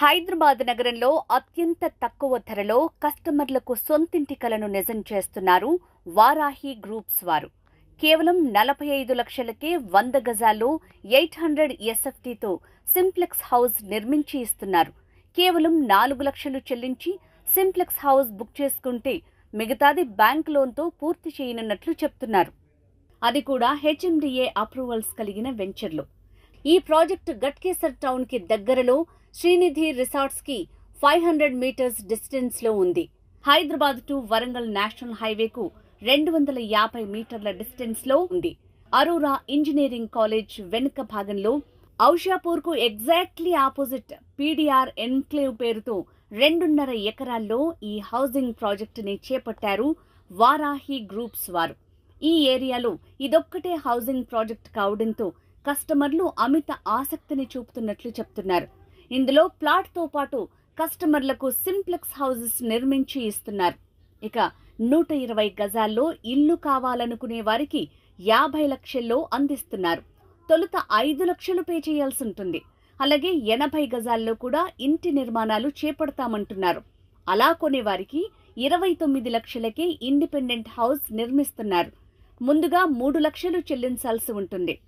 హైదరాబాద్ నగరంలో అత్యంత తక్కువ ధరలో కస్టమర్లకు సొంతింటి కలను నిజం చేస్తున్నారు వారాహి గ్రూప్స్ వారు. కేవలం నలభై ఐదు లక్షలకే వంద గజాల్లో ఎయిట్ హండ్రెడ్ ఎస్ఎఫ్టీతో సింప్లెక్స్ హౌస్ నిర్మించి ఇస్తున్నారు. కేవలం నాలుగు లక్షలు చెల్లించి సింప్లెక్స్ హౌస్ బుక్ చేసుకుంటే మిగతాది బ్యాంక్ లోన్తో పూర్తి చేయనున్నట్లు చెప్తున్నారు. అది కూడా హెచ్ఎండిఏ అప్రూవల్స్ కలిగిన వెంచర్లు. ఈ ప్రాజెక్టు గట్కేసర్ టౌన్కి దగ్గరలో శ్రీనిధి రిసార్ట్స్కి ఫైవ్ హండ్రెడ్ మీటర్స్ డిస్టెన్స్లో ఉంది. హైదరాబాద్ టు వరంగల్ నేషనల్ హైవేకు రెండు వందల యాభై మీటర్ల డిస్టెన్స్లో ఉంది. అరోరా ఇంజనీరింగ్ కాలేజ్ వెనుక భాగంలో ఔషాపూర్కు ఎగ్జాక్ట్లీ ఆపోజిట్ పీడీఆర్ ఎన్క్లేవ్ పేరుతో రెండున్నర ఎకరాల్లో ఈ హౌసింగ్ ప్రాజెక్టుని చేపట్టారు వారాహి గ్రూప్స్ వారు. ఈ ఏరియాలో ఇదొక్కటే హౌసింగ్ ప్రాజెక్ట్ కావడంతో కస్టమర్లు అమిత ఆసక్తిని చూపుతున్నట్లు చెప్తున్నారు. ఇందులో ప్లాట్తో పాటు కస్టమర్లకు సింప్లెక్స్ హౌజెస్ నిర్మించి ఇస్తున్నారు. ఇక నూట ఇరవై గజాల్లో ఇల్లు కావాలనుకునే వారికి యాభై లక్షల్లో అందిస్తున్నారు. తొలుత ఐదు లక్షలు పే చేయాల్సి ఉంటుంది. అలాగే ఎనభై గజాల్లో కూడా ఇంటి నిర్మాణాలు చేపడతామంటున్నారు. అలా కొనేవారికి ఇరవై తొమ్మిది లక్షలకే ఇండిపెండెంట్ హౌస్ నిర్మిస్తున్నారు. ముందుగా మూడు లక్షలు చెల్లించాల్సి ఉంటుంది.